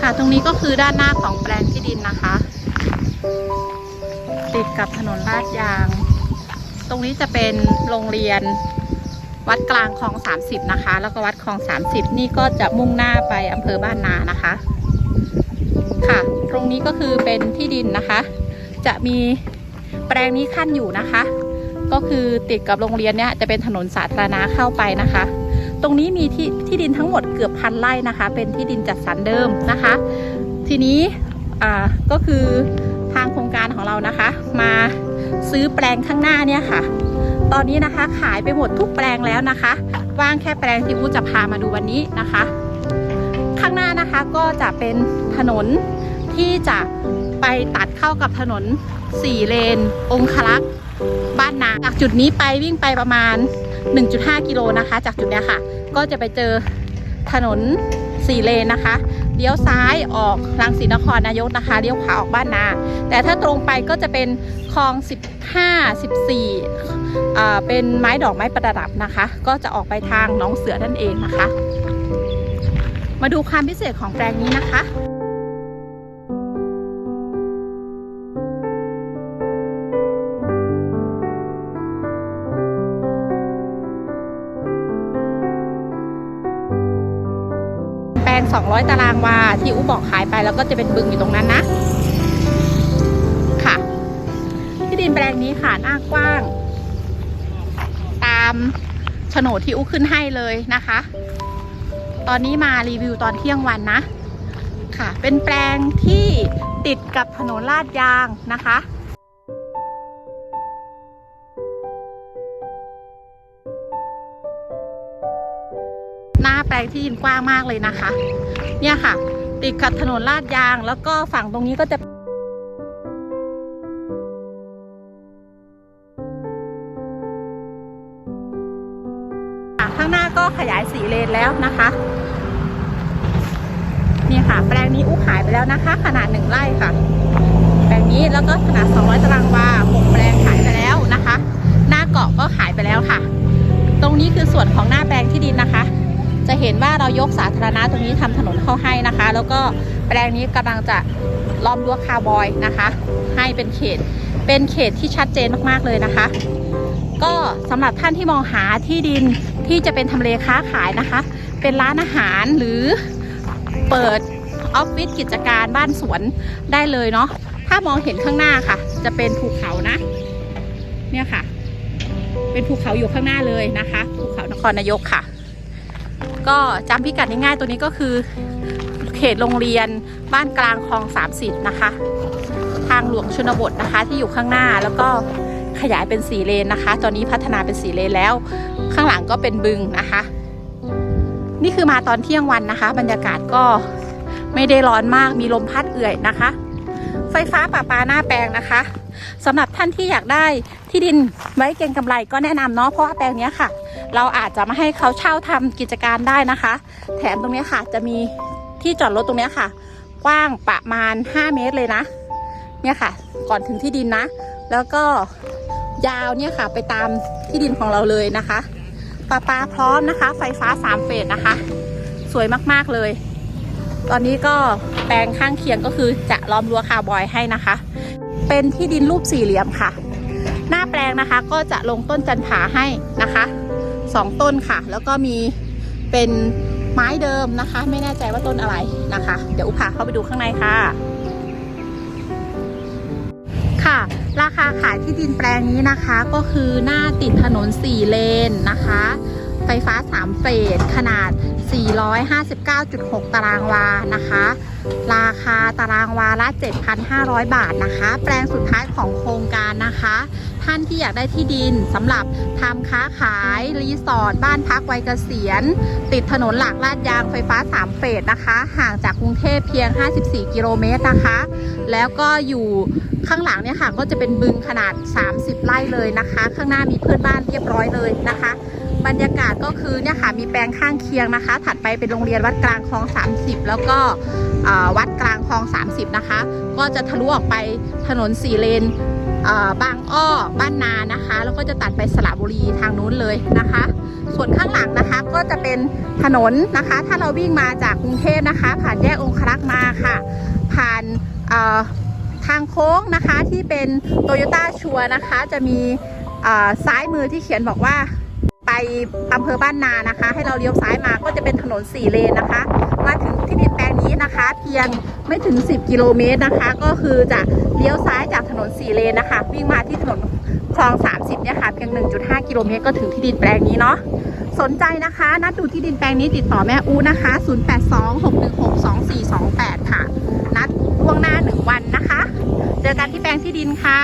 ค่ะ ตรงนี้ก็คือด้านหน้าของแปลงที่ดินนะคะ ติดกับถนนลาดยาง ตรงนี้จะเป็นโรงเรียนวัดกลางคลอง 30 นะคะ แล้วก็วัดคลอง 30 นี่ก็จะมุ่งหน้าไปอำเภอบ้านนานะคะ ค่ะ ตรงนี้ก็คือเป็นที่ดินนะคะ จะมีแปลงนี้ขั้นอยู่นะคะ ก็คือติดกับโรงเรียนเนี่ยจะเป็นถนนสาธารณะเข้าไปนะคะ ตรงนี้มีที่ที่ดินทั้งหมดเกือบพันไร่นะคะ เป็นที่ดินจัดสรรเดิมนะคะ ทีนี้อ่าก็คือทางโครงการของเรานะคะ มาซื้อแปลงข้างหน้าเนี่ยค่ะ ตอนนี้นะคะขายไปหมดทุกแปลงแล้วนะคะว่างแค่แปลงที่อูจะพามาดูวันนี้นะคะ ข้างหน้านะคะก็จะเป็นถนนที่จะไปตัดเข้ากับถนน 4 เลน องคลักษ์บ้านนาจากจุดนี้ไปวิ่งไปประมาณ 1.5 กิโลนะคะ จากจุดเนี้ยค่ะ ก็จะไปเจอถนน4เลนนะคะเลี้ยวซ้ายออกรังสีนครนายกนะคะเลี้ยวขวาออกบ้านนา แต่ถ้าตรงไปก็จะเป็นคลอง 15 14อ่าเป็นไม้ดอกไม้ประดับนะคะ ก็จะออกไปทางหน้องเสือนั่นเองนะคะ มาดูความพิเศษของแปลงนี้นะคะ 200 ตารางวาที่อูบอกขายไปแล้วก็จะเป็นบึงอยู่ตรงนั้นนะ ค่ะ ที่ดินแปลงนี้ค่ะหน้ากว้าง ตามโฉนดที่อูขึ้นให้เลยนะคะ ตอนนี้มารีวิวตอนเที่ยงวันนะ ค่ะ เป็นแปลงที่ติดกับถนนลาดยางนะคะ หน้าแปลงที่ดินกว้างมากเลยนะคะ เนี่ยค่ะ ติดกับถนนลาดยาง แล้วก็ฝั่งตรงนี้ก็จะข้างหน้าก็ขยายสีเลนแล้วนะคะนี่ค่ะ แปลงนี้อู้ขายไปแล้วนะคะ ขนาดหนึ่งไร่ค่ะ แปลงนี้แล้วก็ขนาด 200 ตารางวาหกแปลงขายไปแล้วนะคะ หน้าเกาะก็ขายไปแล้วค่ะ ตรงนี้คือส่วนของหน้าแปลงที่ดินนะคะ จะเห็นว่าเรายกสาธารณะตรงนี้ทำถนนเข้าให้นะคะ แล้วก็แปลงนี้กำลังจะล้อมรั้วคาร์บอยนะคะ ให้เป็นเขตเป็นเขตที่ชัดเจนมากๆเลยนะคะ ก็สำหรับท่านที่มองหาที่ดินที่จะเป็นทำเลค้าขายนะคะ เป็นร้านอาหารหรือเปิดออฟฟิศกิจการบ้านสวนได้เลยเนาะถ้ามองเห็นข้างหน้าค่ะ จะเป็นภูเขานะ เนี่ยค่ะ เป็นภูเขาอยู่ข้างหน้าเลยนะคะภูเขานครนายกค่ะ ก็จำพิกัดง่ายๆตัวนี้ก็คือ เขตโรงเรียนบ้านกลางคลองสามสิบนะคะ ทางหลวงชนบทนะคะ ที่อยู่ข้างหน้าแล้วก็ขยายเป็นสีเลนนะคะ ตอนนี้พัฒนาเป็นสีเลนแล้ว ข้างหลังก็เป็นบึงนะคะ นี่คือมาตอนเที่ยงวันนะคะ บรรยากาศก็ไม่ได้ร้อนมากมีลมพัดเอื่อยนะคะ ไฟฟ้าป่าปาหน้าแปลงนะคะ สำหรับท่านที่อยากได้ที่ดินไว้เก็งกำไรก็แนะนำเนาะเพราะว่าแปลงนี้ค่ะ เราอาจจะมาให้เขาเช่าทำกิจการได้นะคะ แถมตรงนี้ค่ะจะมีที่จอดรถตรงนี้ค่ะ กว้างประมาณ 5 เมตรเลยนะเนี่ยค่ะ ก่อนถึงที่ดินนะ แล้วก็ยาวเนี่ยค่ะ ไปตามที่ดินของเราเลยนะคะปลาปลาพร้อมนะคะ ไฟฟ้าสามเฟสนะคะ สวยมากๆเลย ตอนนี้ก็แปลงข้างเคียงก็คือจะล้อมรั้วคาร์บอยให้นะคะ เป็นที่ดินรูปสี่เหลี่ยมค่ะ หน้าแปลงนะคะก็จะลงต้นจันผาให้นะคะสองต้นค่ะ แล้วก็มีเป็นไม้เดิมนะคะ ไม่แน่ใจว่าต้นอะไรนะคะ เดี๋ยวอุพาเข้าไปดูข้างในค่ะ ค่ะ ราคาขายที่ดินแปลงนี้นะคะ ก็คือหน้าติดถนน 4 เลนนะคะ ไฟฟ้า 3 เฟสขนาด 459.6 ตารางวานะคะ ราคาตารางวาละ 7,500 บาทนะคะ แปลงสุดท้ายของโครงการนะคะ ท่านที่อยากได้ที่ดินสำหรับทำค้าขาย รีสอร์ทบ้านพักวัยเกษียณ ติดถนนหลักลาดยางไฟฟ้า 3 เฟสนะคะ ห่างจากกรุงเทพเพียง 54 กิโลเมตรนะคะ แล้วก็อยู่ข้างหลังเนี่ยค่ะก็จะเป็นบึงขนาด 30 ไร่เลยนะคะ ข้างหน้ามีเพื่อนบ้านเรียบร้อยเลยนะคะ คือเนี่ยค่ะมีแปลงข้างเคียงนะคะ ถัดไปเป็นโรงเรียนวัดกลางคลอง 30 แล้วก็วัดกลางคลอง 30 นะคะ ก็จะทะลุออกไปถนนสี่เลนบางอ้อบ้านนานะคะ แล้วก็จะตัดไปสระบุรีทางนู้นเลยนะคะ ส่วนข้างหลังนะคะก็จะเป็นถนนนะคะ ถ้าเราวิ่งมาจากกรุงเทพนะคะ ผ่านแยกองครักษ์มาค่ะ ผ่านทางโค้งนะคะที่เป็นโตโยต้าชัวนะคะ จะมีซ้ายมือที่เขียนบอกว่า อำเภอบ้านนานะคะ ให้เราเลี้ยวซ้ายมาก็จะเป็นถนน4เลนนะคะ มาถึงที่ดินแปลงนี้นะคะ เพียงไม่ถึง 10 กิโลเมตรนะคะ ก็คือจะเลี้ยวซ้ายจากถนน4เลนนะคะ วิ่งมาที่ถนนคลอง 30เนี่ยค่ะเพียง 1.5 กิโลเมตรก็ถึงที่ดินแปลงนี้เนาะสนใจนะคะนัดดูที่ดินแปลงนี้ติดต่อแม่อูนะคะ 0826162428 ค่ะ นัดล่วงหน้า 1 วันนะคะ เจอกันที่แปลงที่ดินค่ะ